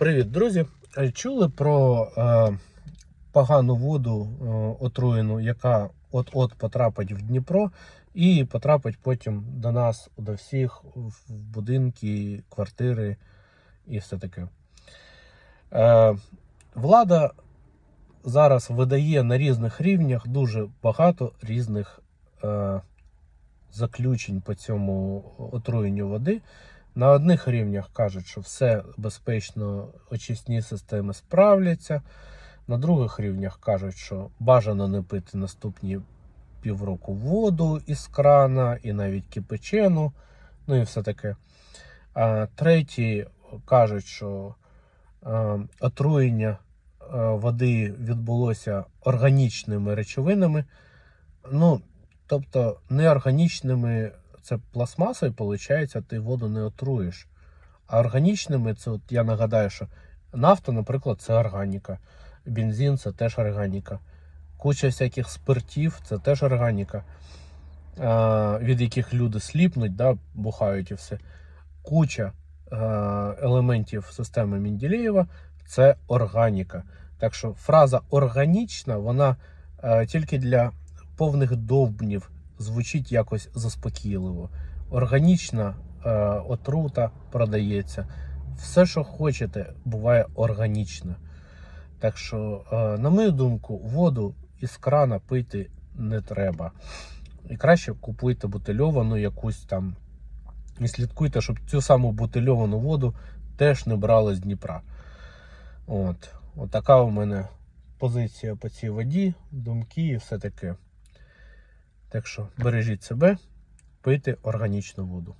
Привіт, друзі! Е, Чули про е, погану воду е, отруєну, яка от-от потрапить в Дніпро і потрапить потім до нас, до всіх в будинки, квартири і все таке. Е, влада зараз видає на різних рівнях дуже багато різних е, заключень по цьому отруєнню води. На одних рівнях кажуть, що все безпечно, очисні системи справляться. На других рівнях кажуть, що бажано не пити наступні півроку воду із крана і навіть кипячену, ну і все таке. А треті кажуть, що е, отруєння е, води відбулося органічними речовинами. Ну, тобто неорганічними це пластмасою, виходить, ти воду не отруєш. А органічними, це от я нагадаю, що нафта, наприклад, це органіка. Бензин це теж органіка. Куча всяких спиртів це теж органіка, від яких люди сліпнуть, да, бухають і все. Куча елементів системи Менделєєва це органіка. Так що фраза органічна, вона тільки для повних довбнів звучить якось заспокійливо. Органічна е, отрута продається. Все, що хочете, буває органічне. Так що, е, на мою думку, воду із крана пити не треба. І краще купуйте бутильовану якусь там. І слідкуйте, щоб цю саму бутильовану воду теж не брали з Дніпра. От. От така у мене позиція по цій воді, думки і все таке. Так що бережіть себе, пийте органічну воду.